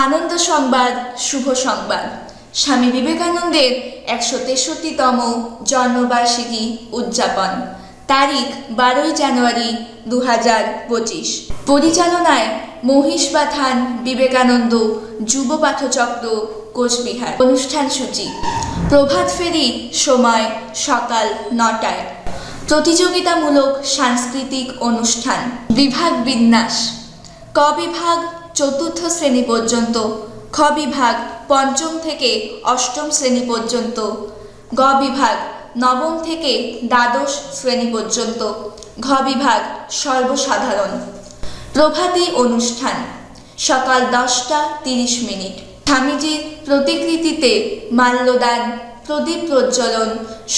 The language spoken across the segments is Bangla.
আনন্দ সংবাদ, শুভ সংবাদ। স্বামী বিবেকানন্দের একশো তেষট্টিতম জন্মবার্ষিকী উদযাপন। তারিখ বারোই জানুয়ারি দু হাজার পঁচিশ। পরিচালনায় মহিষবাথান বিবেকানন্দ যুব পাঠচক্র, কোচবিহার। অনুষ্ঠান সূচি। প্রভাত ফেরি সময় সকাল নটায়। প্রতিযোগিতামূলক সাংস্কৃতিক অনুষ্ঠান। বিভাগ বিন্যাস। ক বিভাগ চতুর্থ শ্রেণি পর্যন্ত, খ বিভাগ পঞ্চম থেকে অষ্টম শ্রেণি পর্যন্ত, গ বিভাগ নবম থেকে দ্বাদশ শ্রেণি পর্যন্ত, ঘ বিভাগ সর্বসাধারণ। প্রভাতী অনুষ্ঠান, সকাল দশটা তিরিশ মিনিট। স্বামীজির প্রতিকৃতিতে মাল্যদান, প্রদীপ প্রজ্বলন,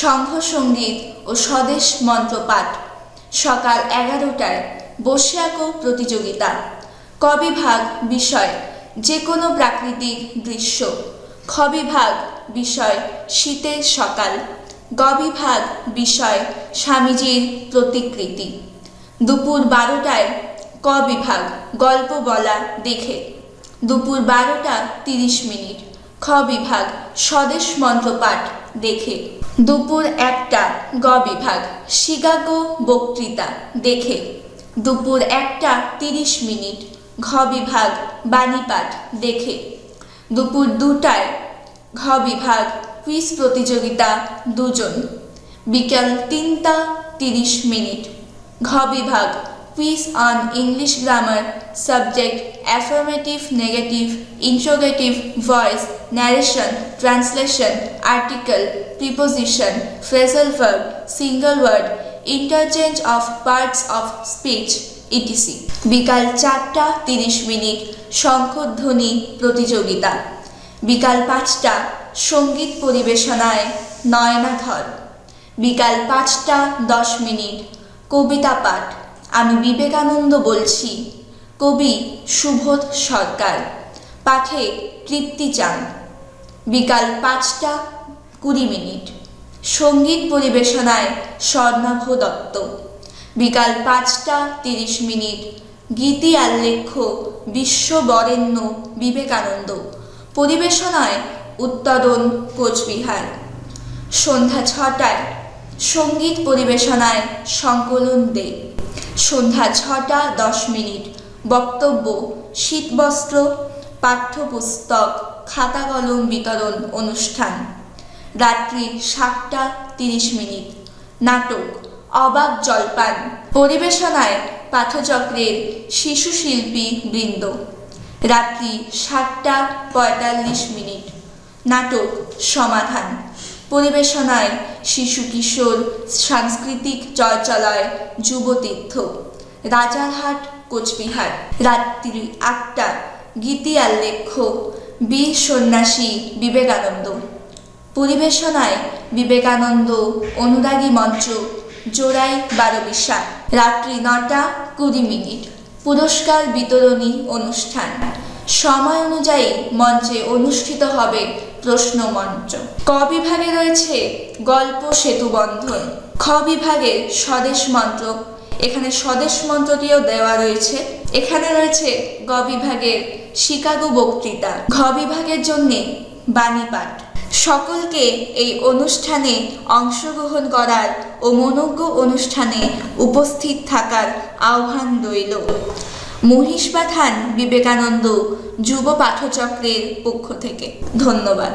সংঘ সংগীত ও স্বদেশ মন্ত্রপাঠ। সকাল এগারোটায় বসে আঁকো প্রতিযোগিতা। ক বিভাগ বিষয় যে কোনো প্রাকৃতিক দৃশ্য। খ বিভাগ বিষয়, শীতের সকাল। গবিভাগ বিষয়, স্বামীজির প্রতিকৃতি। দুপুর বারোটায় ক বিভাগ গল্প বলা, দেখে। দুপুর বারোটা তিরিশ মিনিট। খ বিভাগ স্বদেশ মন্ত্রপাঠ দেখে। দুপুর একটা গ বিভাগ শিকাগো বক্তৃতা, দেখে। দুপুর একটা তিরিশ মিনিট। ঘ বিভাগ, বাণীপাঠ, দেখে। দুপুর দুটায় ঘ বিভাগ কুইজ প্রতিযোগিতা দুজন। বিকাল তিনটা তিরিশ মিনিট। ঘ বিভাগ quiz on English grammar, subject affirmative negative, interrogative voice, narration, translation, article, preposition, phrasal verb, single word interchange of parts of speech. ETC বিকাল চারটা তিরিশ মিনিট শঙ্খধ্বনি প্রতিযোগিতা। বিকাল পাঁচটা সংগীত পরিবেশনায় নয়নাধর বিকাল পাঁচটা দশ মিনিট কবিতা পাঠ। আমি বিবেকানন্দ বলছি, কবি সুবোধ সরকার। পাঠে তৃপ্তি চান। বিকাল পাঁচটা কুড়ি মিনিট। সংগীত পরিবেশনায় স্বর্ণাভ দত্ত। বিকাল পাঁচটা তিরিশ মিনিট। গীতি আর আল্লেখ্য বিশ্ববরেণ্য বিবেকানন্দ। পরিবেশনায় উত্তরণ কোচবিহার। সন্ধ্যা ছটায় সংগীত পরিবেশনায় সংকলন দে। সন্ধ্যা ছটা দশ মিনিট। বক্তব্য, শীতবস্ত্র, পাঠ্যপুস্তক খাতা কলম বিতরণ অনুষ্ঠান। রাত্রি সাতটা তিরিশ মিনিট। নাটক অবাক জলপান। পরিবেশনায় পাঠচক্রের শিশু শিল্পী বৃন্দ। রাত্রি সাতটা পঁয়তাল্লিশ মিনিট। নাটক সমাধান। পরিবেশনায় শিশু কিশোর সাংস্কৃতিক চর্চালয় যুবতীর্থ। রাজারহাট, কোচবিহার। রাত্রি আটটা। গীতি আল্লেখ্য বীর সন্ন্যাসী বিবেকানন্দ। পরিবেশনায় বিবেকানন্দ অনুরাগী মঞ্চ জোড়াই বারো বিশাল। রাত্রি নটা কুড়ি মিনিট। পুরস্কার বিতরণী অনুষ্ঠান। সময় অনুযায়ী মঞ্চে অনুষ্ঠিত হবে প্রশ্ন মঞ্চ ক বিভাগে রয়েছে গল্প সেতু বন্ধন। খ বিভাগের স্বদেশ মন্ত্র এখানে স্বদেশ মন্ত্রটিও দেওয়া রয়েছে। এখানে রয়েছে গ বিভাগের শিকাগো বক্তৃতা। ঘ বিভাগের জন্যে বাণী পাঠ। সকলকে এই অনুষ্ঠানে অংশগ্রহণ করার ও মনজ্ঞ অনুষ্ঠানে উপস্থিত থাকার আহ্বান রইল। মহিষবাথান বিবেকানন্দ যুব পাঠচক্রের পক্ষ থেকে। ধন্যবাদ।